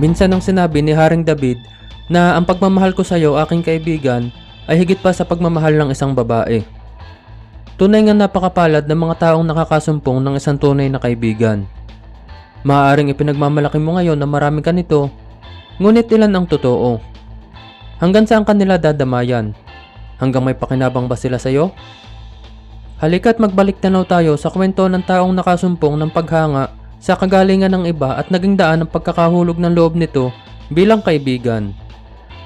Minsan nang sinabi ni Haring David na ang pagmamahal ko sa iyo aking kaibigan ay higit pa sa pagmamahal ng isang babae. Tunay nga napakapalad ng mga taong nakakasumpong ng isang tunay na kaibigan. Maaaring ipinagmamalaki mo ngayon na marami ka nito, ngunit ilan ang totoo? Hanggang saan kanila dadamayan? Hanggang may pakinabang ba sila sa iyo? Halika't magbalik tanaw tayo sa kwento ng taong nakasumpong ng paghanga sa kagalingan ng iba at naging daan ng pagkakahulog ng loob nito bilang kaibigan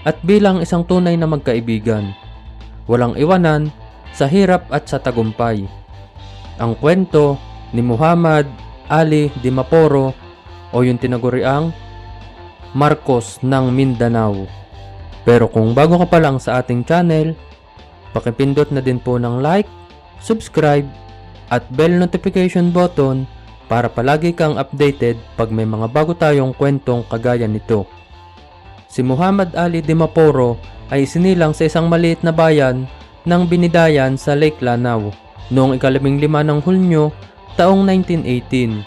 at bilang isang tunay na magkaibigan. Walang iwanan sa hirap at sa tagumpay. Ang kwento ni Muhammad Ali Dimaporo o yung tinaguriang Marcos ng Mindanao. Pero kung bago ka pa lang sa ating channel, pakipindot na din po ng like, subscribe, at bell notification button para palagi kang updated pag may mga bago tayong kwentong kagaya nito. Si Muhammad Ali Dimaporo ay sinilang sa isang maliit na bayan ng Binidayan sa Lake Lanao noong ikalabing lima ng Hulyo taong 1918.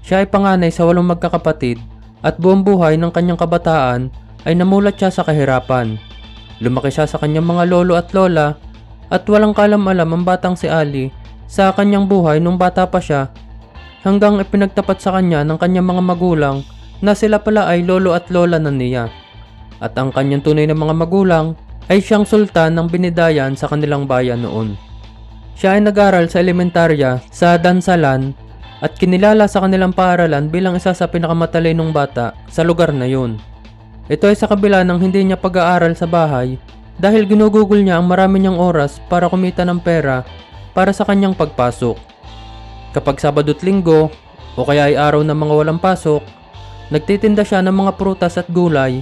Siya ay panganay sa walong magkakapatid at buong buhay ng kanyang kabataan ay namulat siya sa kahirapan. Lumaki siya sa kanyang mga lolo at lola at walang kalam-alam ang batang si Ali sa kanyang buhay nung bata pa siya hanggang ipinagtapat sa kanya ng kanyang mga magulang na sila pala ay lolo at lola na niya. At ang kanyang tunay na mga magulang ay siyang sultan ng binidayan sa kanilang bayan noon. Siya ay nag-aral sa elementarya sa Dansalan at kinilala sa kanilang paaralan bilang isa sa pinakamatalinong bata sa lugar na yun. Ito ay sa kabila ng hindi niya pag-aaral sa bahay dahil ginugugol niya ang marami niyang oras para kumita ng pera para sa kanyang pagpasok. Kapag Sabado't Linggo o kaya ay araw ng mga walang pasok, nagtitinda siya ng mga prutas at gulay,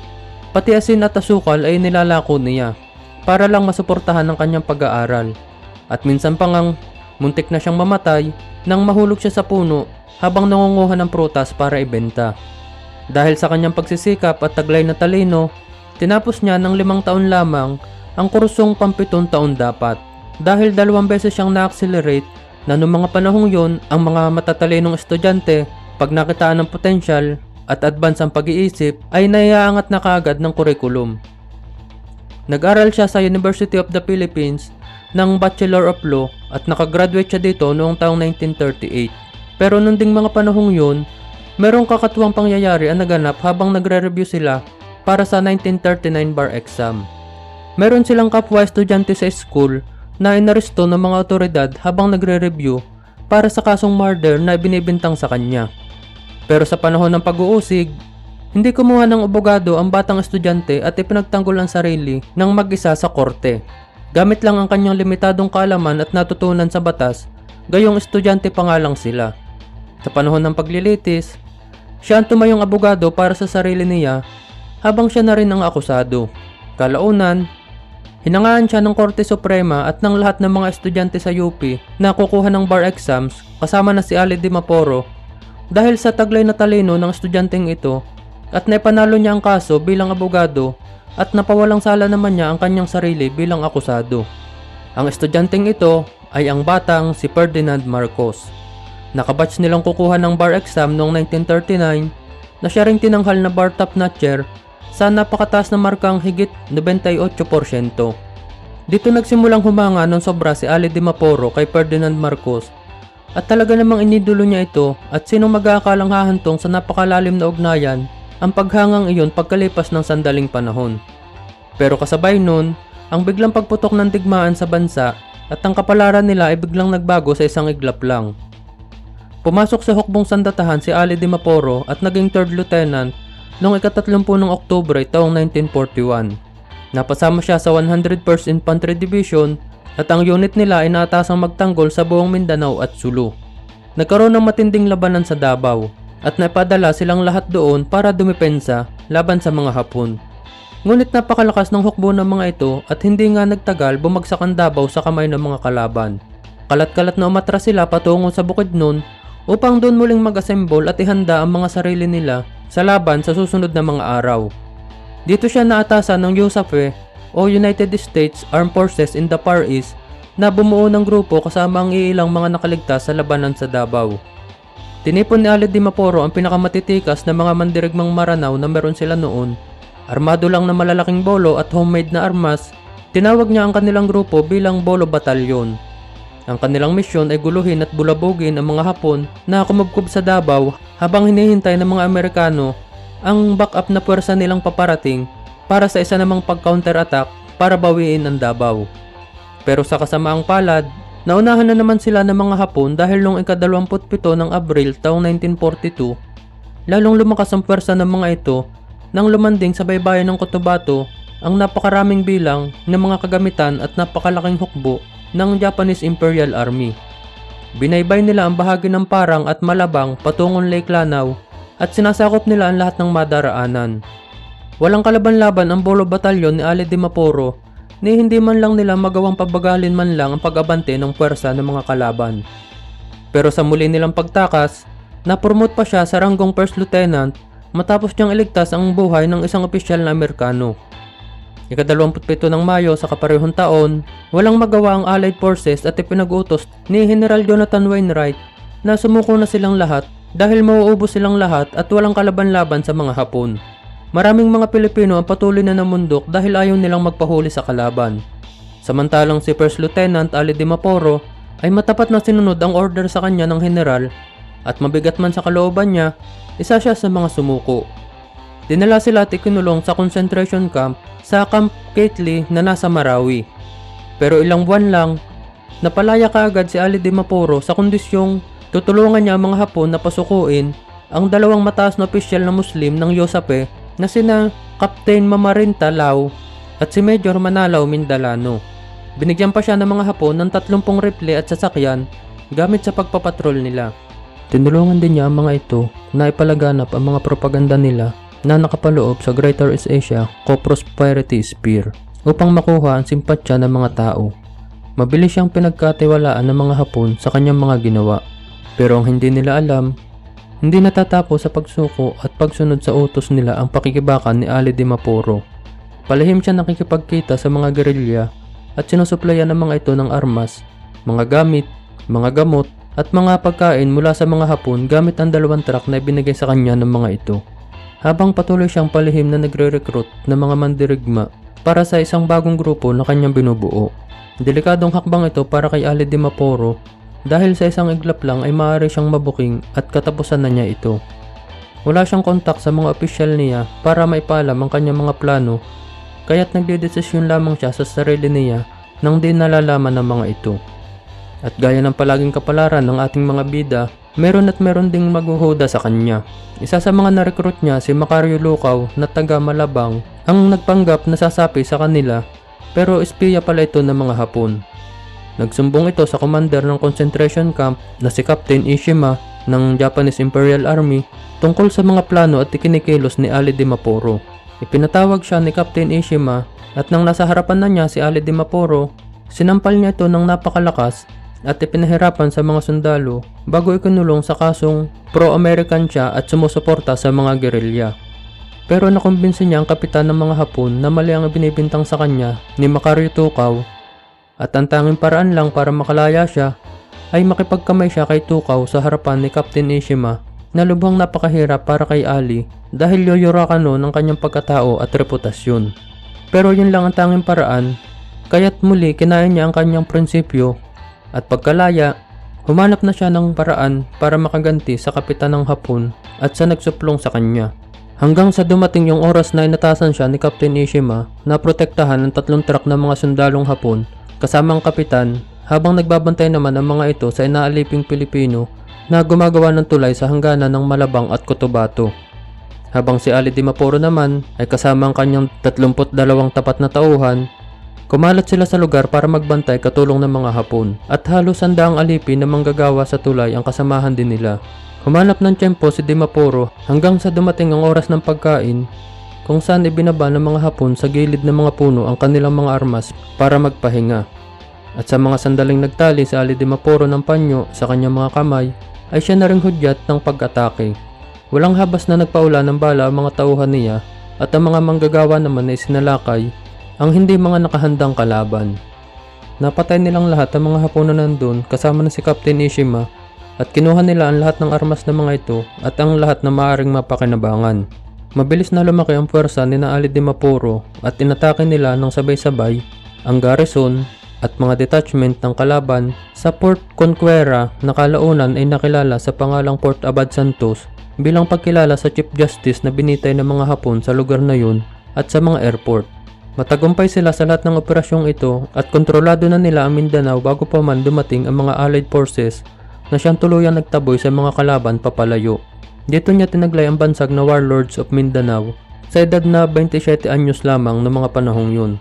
pati asin at asukal ay nilalako niya para lang masuportahan ang kanyang pag-aaral. At minsan pa ngang muntik na siyang mamatay nang mahulog siya sa puno habang nangunguha ng prutas para ibenta. Dahil sa kanyang pagsisikap at taglay na talino, tinapos niya ng limang taon lamang ang kursong pampitong taon dapat. Dahil dalawang beses siyang na-accelerate na noong mga panahong yon ang mga matatalinong estudyante pag nakitaan ng potensyal at advance ang pag-iisip ay naiaangat na kaagad ng kurikulum. Nag-aral siya sa University of the Philippines ng Bachelor of Law at nakagraduate siya dito noong taong 1938. Pero nung ding mga panahong yun, merong kakatuwang pangyayari ang naganap habang nagre-review sila para sa 1939 bar exam. Meron silang kapwa estudyante sa school na inaresto ng mga otoridad habang nagre-review para sa kasong murder na binibintang sa kanya. Pero sa panahon ng pag-uusig, hindi kumuha ng abogado ang batang estudyante at ipinagtanggol ang sarili ng mag-isa sa korte. Gamit lang ang kanyang limitadong kaalaman at natutunan sa batas, gayong estudyante pa nga lang sila. Sa panahon ng paglilitis, siya ang tumayong abogado para sa sarili niya habang siya na rin ang akusado. Kalaunan, hinangaan siya ng Korte Suprema at ng lahat ng mga estudyante sa UP na kukuha ng bar exams kasama na si Ali Dimaporo dahil sa taglay na talino ng estudyanteng ito at naipanalo niya ang kaso bilang abogado at napawalang sala naman niya ang kanyang sarili bilang akusado. Ang estudyanteng ito ay ang batang si Ferdinand Marcos. Nakabatch nilang kukuha ng bar exam noong 1939 na siya ring tinanghal na bar top notcher sa napakataas na markang higit 98%. Dito nagsimulang humanga ng sobra si Ali Dimaporo kay Ferdinand Marcos at talaga namang inidulo niya ito at sinong mag-aakalang hahantong sa napakalalim na ugnayan ang paghangang iyon pagkalipas ng sandaling panahon. Pero kasabay nun, ang biglang pagputok ng digmaan sa bansa at ang kapalaran nila ay biglang nagbago sa isang iglap lang. Pumasok sa hukbong sandatahan si Ali Dimaporo at naging third lieutenant noong ikatatlumpung ng Oktubre taong 1941. Napasama siya sa 101st Infantry Division at ang unit nila ay naatasang magtanggol sa buong Mindanao at Sulu. Nagkaroon ng matinding labanan sa Davao at napadala silang lahat doon para dumepensa laban sa mga Hapon. Ngunit napakalakas ng hukbo ng mga ito at hindi nga nagtagal bumagsak ang Davao sa kamay ng mga kalaban. Kalat-kalat na umatras sila patungo sa bukid nun upang doon muling mag-assemble at ihanda ang mga sarili nila sa laban sa susunod na mga araw. Dito siya naatasan ng USAFE o United States Armed Forces in the Far East na bumuo ng grupo kasama ang iilang mga nakaligtas sa labanan sa Davao. Tinipon ni Aled Dimaporo ang pinakamatitikas na mga mandirigmang maranaw na meron sila noon. Armado lang na malalaking bolo at homemade na armas, tinawag niya ang kanilang grupo bilang Bolo Batalyon. Ang kanilang misyon ay guluhin at bulabugin ang mga Hapon na kumubkob sa Davao habang hinihintay ng mga Amerikano ang backup na puwersa nilang paparating para sa isa namang pag-counter-attack para bawiin ang Davao. Pero sa kasamaang palad, naunahan na naman sila ng mga Hapon dahil noong ika-27 ng Abril taong 1942, lalong lumakas ang puwersa ng mga ito nang lumanding sa baybayin ng Cotabato ang napakaraming bilang ng mga kagamitan at napakalaking hukbo ng Japanese Imperial Army. Binaybay nila ang bahagi ng Parang at Malabang patungong Lake Lanao at sinasakop nila ang lahat ng madaraanan. Walang kalaban-laban ang Bolo Batalyon ni Ale de Maporo ni hindi man lang nila magawang pabagalin man lang ang pag-abante ng puwersa ng mga kalaban. Pero sa muli nilang pagtakas, napromote pa siya sa ranggong First Lieutenant matapos niyang iligtas ang buhay ng isang opisyal na Amerikano. Ika-27 ng Mayo sa kaparehong taon, walang magawa ang Allied Forces at ipinag-utos ni General Jonathan Wainwright na sumuko na silang lahat dahil mauubos silang lahat at walang kalaban-laban sa mga Hapon. Maraming mga Pilipino ang patuloy na namundok dahil ayaw nilang magpahuli sa kalaban. Samantalang si First Lieutenant Ali Di Maporo ay matapat na sinunod ang order sa kanya ng general at mabigat man sa kalooban niya, isa siya sa mga sumuko. Dinala sila at ikinulong sa concentration camp sa Camp Gately na nasa Marawi. Pero ilang buwan lang, napalaya kaagad si Ali Di Maporo sa kondisyong tutulungan niya ang mga Hapon na pasukuin ang dalawang mataas na opisyal na Muslim ng Yosape na sina Captain Mamarinta Lau at si Major Manalaw Mindalano. Binigyan pa siya ng mga Hapon ng 30 rifle at sasakyan gamit sa pagpapatrol nila. Tinulungan din niya ang mga ito na ipalaganap ang mga propaganda nila na nakapaloob sa Greater East Asia Co-Prosperity Spear upang makuha ang simpatsya ng mga tao. Mabilis siyang pinagkatiwalaan ng mga Hapon sa kanyang mga ginawa. Pero ang hindi nila alam, hindi natatapos sa pagsuko at pagsunod sa utos nila ang pakikibakan ni Ali Di Maporo. Palihim siya nakikipagkita sa mga gerilya at sinusuplayan ng mga ito ng armas, mga gamit, mga gamot at mga pagkain mula sa mga Hapon gamit ang dalawang truck na ibinigay sa kanya ng mga ito. Habang patuloy siyang palihim na nagre-recruit ng mga mandirigma para sa isang bagong grupo na kanyang binubuo. Delikadong hakbang ito para kay Ali Di Maporo dahil sa isang iglap lang ay maaari siyang mabuking at katapusan na niya ito. Wala siyang kontak sa mga opisyal niya para maipalam ang kanyang mga plano kaya't nagdedesisyon lamang siya sa sarili niya nang di nalalaman ng mga ito. At gaya ng palaging kapalaran ng ating mga bida, meron at meron ding maghuhuda sa kanya. Isa sa mga narecruit niya si Macario Lucaw na taga Malabang ang nagpanggap na sasapi sa kanila pero espiya pala ito ng mga Hapon. Nagsumbong ito sa commander ng concentration camp na si Captain Ishima ng Japanese Imperial Army tungkol sa mga plano at ikinikilos ni Ali Di Maporo. Ipinatawag siya ni Captain Ishima at nang nasa harapan na niya si Ali Di Maporo, sinampal niya ito ng napakalakas at ipinahirapan sa mga sundalo bago ikinulong sa kasong pro-American siya at sumusuporta sa mga gerilya. Pero nakumbinsi niya ang kapitan ng mga Hapon na mali ang binibintang sa kanya ni Macario Tukaw at ang tanging paraan lang para makalaya siya ay makipagkamay siya kay Tukaw sa harapan ni Captain Ishima na lubhang napakahirap para kay Ali dahil yoyorakan no ng kanyang pagkatao at reputasyon. Pero yun lang ang tanging paraan, kaya't muli kinain niya ang kanyang prinsipyo at pagkalaya, humanap na siya ng paraan para makaganti sa kapitan ng Hapon at sa nagsuplong sa kanya. Hanggang sa dumating yung oras na inatasan siya ni Captain Ishima na protektahan ng tatlong truck ng mga sundalong Hapon kasamang kapitan habang nagbabantay naman ang mga ito sa inaaliping Pilipino na gumagawa ng tulay sa hangganan ng Malabang at Cotabato. Habang si Ali Di Maporo naman ay kasama ang kanyang 32 tapat na tauhan Kumalat sila sa lugar para magbantay katulong ng mga Hapon at halos sandaang alipin na manggagawa sa tulay ang kasamahan din nila. Humanap ng tiyempo si Dimapuro hanggang sa dumating ang oras ng pagkain kung saan ibinaba ng mga Hapon sa gilid ng mga puno ang kanilang mga armas para magpahinga. At sa mga sandaling nagtali si Ali Dimapuro ng panyo sa kanyang mga kamay ay siya na ring hudyat ng pag-atake. Walang habas na nagpaula ng bala ang mga tauhan niya at ang mga manggagawa naman ay sinalakay ang hindi mga nakahandang kalaban. Napatay nilang lahat ang mga Hapon na nandun kasama na si Captain Ishima at kinuha nila ang lahat ng armas ng mga ito at ang lahat na maaaring mapakinabangan. Mabilis na lumaki ang puwersa ni na Ali de Mapuro at inatake nila ng sabay-sabay ang garrison at mga detachment ng kalaban sa Port Conquera na kalaunan ay nakilala sa pangalang Port Abad Santos bilang pagkilala sa Chief Justice na binitay ng mga Hapon sa lugar na yun at sa mga airport. Matagumpay sila sa lahat ng operasyong ito at kontrolado na nila ang Mindanao bago pa man dumating ang mga Allied Forces na siyang tuluyang nagtaboy sa mga kalaban papalayo. Dito niya tinaglay ang bansag na Warlords of Mindanao sa edad na 27 anyos lamang ng mga panahong yun.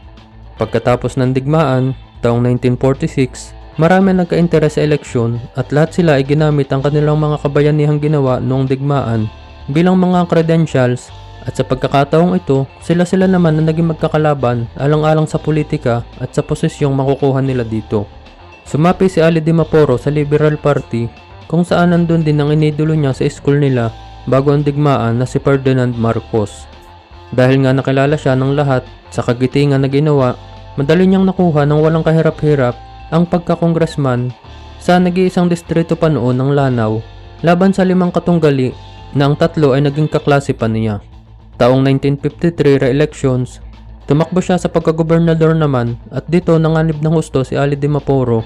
Pagkatapos ng digmaan, taong 1946, marami nagka-interes sa eleksyon at lahat sila ay ginamit ang kanilang mga kabayanihang ginawa noong digmaan bilang mga credentials at sa pagkakataong ito, sila-sila naman na naging magkakalaban alang-alang sa politika at sa posisyong makukuha nila dito. Sumapi si Ali Di Maporo sa Liberal Party kung saan nandun din ang inidolo niya sa school nila bago ang digmaan na si Ferdinand Marcos. Dahil nga nakilala siya ng lahat sa kagitingan na ginawa, madali niyang nakuha ng walang kahirap-hirap ang pagkakongresman sa nag-iisang distrito pa noon ng Lanao laban sa limang katunggali na ang tatlo ay naging kaklase pa niya. Taong 1953 re-elections, tumakbo siya sa pagkagobernador naman at dito nanganib ng husto si Ali Di Maporo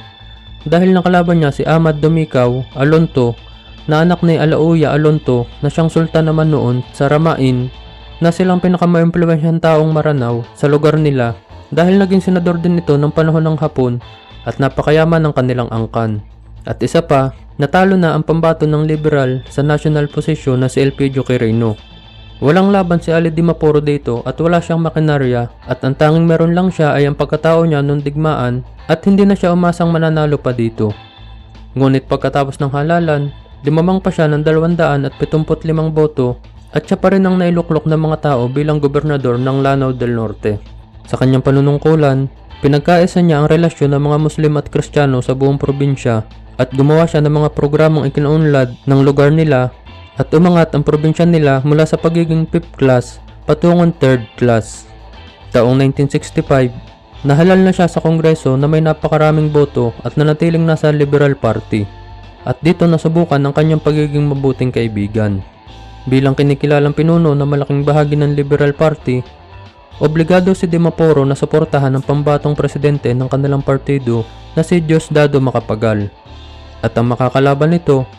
dahil nakalaban niya si Ahmad Domikaw Alonto na anak ni Alauya Alonto na siyang sultan naman noon sa Ramain na silang pinakamaimpluwensyang taong Maranao sa lugar nila dahil naging senador din ito ng panahon ng Hapon at napakayaman ng kanilang angkan. At isa pa, natalo na ang pambato ng liberal sa national position na si Elpidio Quirino. Walang laban si Ali Di Maporo dito at wala siyang makinarya at ang tanging meron lang siya ay ang pagkatao niya nung digmaan at hindi na siya umasang mananalo pa dito. Ngunit pagkatapos ng halalan, limamang pa siya ng 275 boto at siya pa rin ang nailuklok ng mga tao bilang gobernador ng Lanao del Norte. Sa kanyang panunungkulan, pinagkaisa niya ang relasyon ng mga Muslim at Kristiyano sa buong probinsya at gumawa siya ng mga programang ikinaunlad ng lugar nila at umangat ang probinsya nila mula sa pagiging 5th class patungong 3rd class. Taong 1965, nahalal na siya sa kongreso na may napakaraming boto at nanatiling nasa Liberal Party. At dito nasubukan ang kanyang pagiging mabuting kaibigan. Bilang kinikilalang pinuno na malaking bahagi ng Liberal Party, obligado si Dimaporo na suportahan ang pambatong presidente ng kanilang partido na si Diosdado Macapagal. At ang makakalaban nito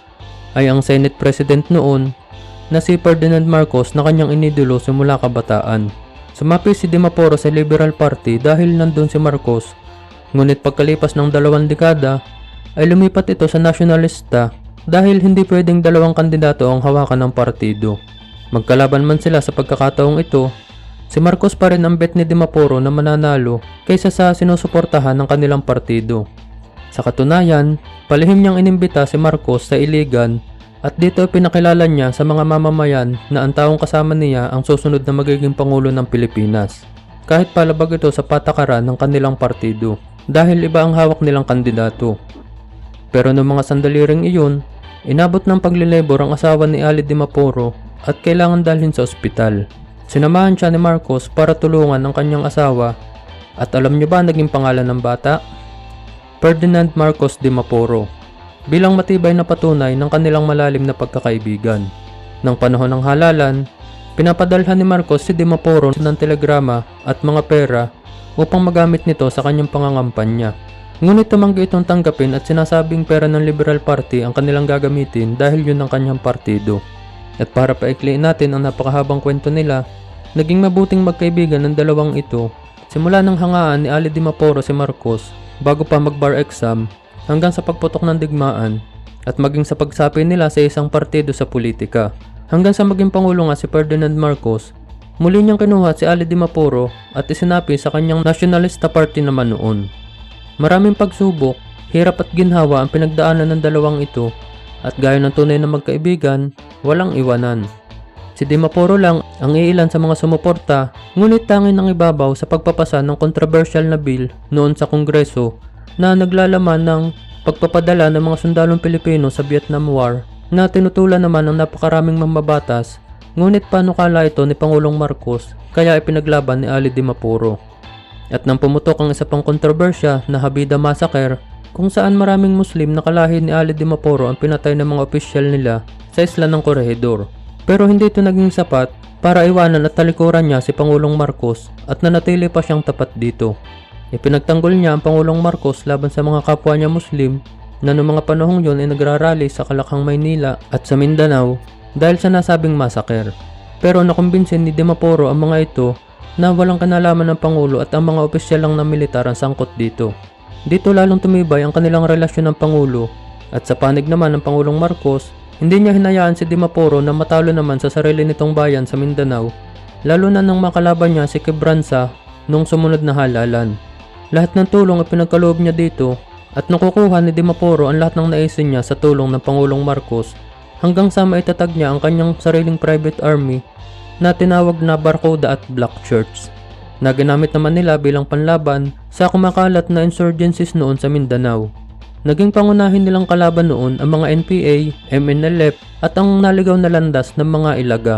ay ang Senate President noon na si Ferdinand Marcos na kanyang inidolo simula kabataan. Sumapi si Dimaporo sa Liberal Party dahil nandun si Marcos, ngunit pagkalipas ng dalawang dekada ay lumipat ito sa nationalista dahil hindi pwedeng dalawang kandidato ang hawakan ng partido. Magkalaban man sila sa pagkakataong ito, si Marcos pa rin ang bet ni Dimaporo na mananalo kaysa sa sinusuportahan ng kanilang partido. Sa katunayan, palihim niyang inimbita si Marcos sa Iligan at dito pinakilala niya sa mga mamamayan na ang taong kasama niya ang susunod na magiging Pangulo ng Pilipinas. Kahit palabag ito sa patakaran ng kanilang partido dahil iba ang hawak nilang kandidato. Pero noong mga sandali ring iyon, inabot ng paglilebor ang asawa ni Ali Di Maporo at kailangan dalhin sa ospital. Sinamahan siya ni Marcos para tulungan ang kanyang asawa at alam niyo ba naging pangalan ng bata? Ferdinand Marcos Di Maporo bilang matibay na patunay ng kanilang malalim na pagkakaibigan. Nang panahon ng halalan, pinapadalhan ni Marcos si Di Maporo ng telegrama at mga pera upang magamit nito sa kanyang pangangampanya. Ngunit tumanggi itong tanggapin at sinasabing pera ng Liberal Party ang kanilang gagamitin dahil yun ang kanyang partido. At para paikliin natin ang napakahabang kwento nila, naging mabuting magkaibigan ng dalawang ito simula ng hangaan ni Ali Di Maporo si Marcos bago pa mag-bar exam hanggang sa pagputok ng digmaan at maging sa pagsapi nila sa isang partido sa politika. Hanggang sa maging pangulo nga si Ferdinand Marcos, muli niyang kinuha si Ali Di Maporo at isinapi sa kanyang Nationalista Party naman noon. Maraming pagsubok, hirap at ginhawa ang pinagdaanan ng dalawang ito at gaya ng tunay na magkaibigan, walang iwanan. Si Dimaporo lang ang iilan sa mga sumuporta, ngunit tangin ang ibabaw sa pagpapasa ng controversial na bill noon sa Kongreso na naglalaman ng pagpapadala ng mga sundalong Pilipino sa Vietnam War na tinutulan naman ng napakaraming mamabatas, ngunit panukala ito ni Pangulong Marcos kaya ipinaglaban ni Ali Dimaporo. At nang pumutok ang isa pang kontrobersya na Habida Massacre kung saan maraming Muslim na kalahi ni Ali Dimaporo ang pinatay ng mga opisyal nila sa isla ng Corregidor. Pero hindi ito naging sapat para iwanan at talikuran niya si Pangulong Marcos at nanatili pa siyang tapat dito. Ipinagtanggol niya ang Pangulong Marcos laban sa mga kapwa niya Muslim na noong mga panahong yon ay nagrarally sa Kalakhang Maynila at sa Mindanao dahil sa nasabing massacre. Pero nakumbinsin ni Dimaporo ang mga ito na walang kanalaman ng Pangulo at ang mga opisyal lang ng militar ang sangkot dito. Dito lalong tumibay ang kanilang relasyon ng Pangulo at sa panig naman ng Pangulong Marcos, hindi niya hinayaan si Dimaporo na matalo naman sa sarili nitong bayan sa Mindanao, lalo na nang makalaban niya si Quebranza nung sumunod na halalan. Lahat ng tulong ay pinagkaloob niya dito at nakukuha ni Dimaporo ang lahat ng naisin niya sa tulong ng Pangulong Marcos hanggang sa maitatag niya ang kanyang sariling private army na tinawag na Barcoda at Black Church na ginamit naman nila bilang panlaban sa kumakalat na insurgencies noon sa Mindanao. Naging pangunahin nilang kalaban noon ang mga NPA, MNLF at ang naligaw na landas ng mga Ilaga.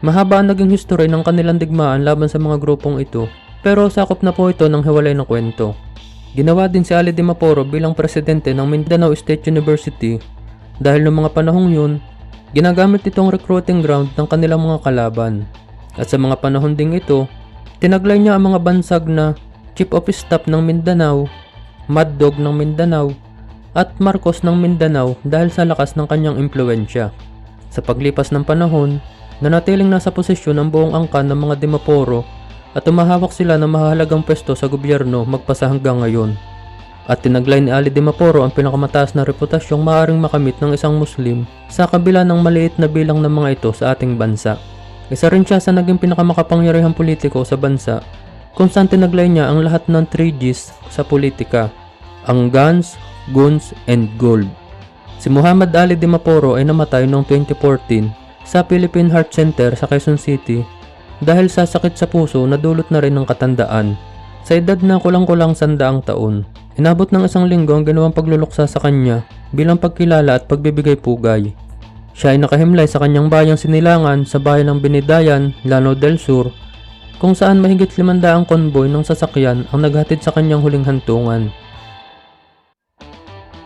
Mahaba ang naging history ng kanilang digmaan laban sa mga grupong ito pero sakop na po ito ng hiwalay na kwento. Ginawa din si Ali Dimaporo bilang presidente ng Mindanao State University dahil noong mga panahong yun, ginagamit itong recruiting ground ng kanilang mga kalaban. At sa mga panahon ding ito, tinaglay niya ang mga bansag na Chief of Staff ng Mindanao, Mad Dog ng Mindanao, at Marcos ng Mindanao dahil sa lakas ng kanyang impluensya. Sa paglipas ng panahon, nanatiling nasa posisyon ang buong angkan ng mga Dimaporo at umahawak sila ng mahalagang pwesto sa gobyerno magpasa hanggang ngayon. At tinaglay ni Ali Dimaporo ang pinakamataas na reputasyong maaaring makamit ng isang Muslim sa kabila ng maliit na bilang ng mga ito sa ating bansa. Isa rin siya sa naging pinakamakapangyarihang politiko sa bansa kung saan tinaglay niya ang lahat ng 3 Gs sa politika, ang guns, guns, and gold. Si Muhammad Ali Dimaporo ay namatay noong 2014 sa Philippine Heart Center sa Quezon City dahil sa sakit sa puso na dulot na rin ng katandaan. Sa edad na kulang-kulang sandaang taon, inabot ng isang linggo ang ginawang pagluluksa sa kanya bilang pagkilala at pagbibigay pugay. Siya ay nakahimlay sa kanyang bayang sinilangan sa bayan ng Binidayan, Lanao del Sur, kung saan mahigit 500 konboy ng sasakyan ang naghatid sa kanyang huling hantungan.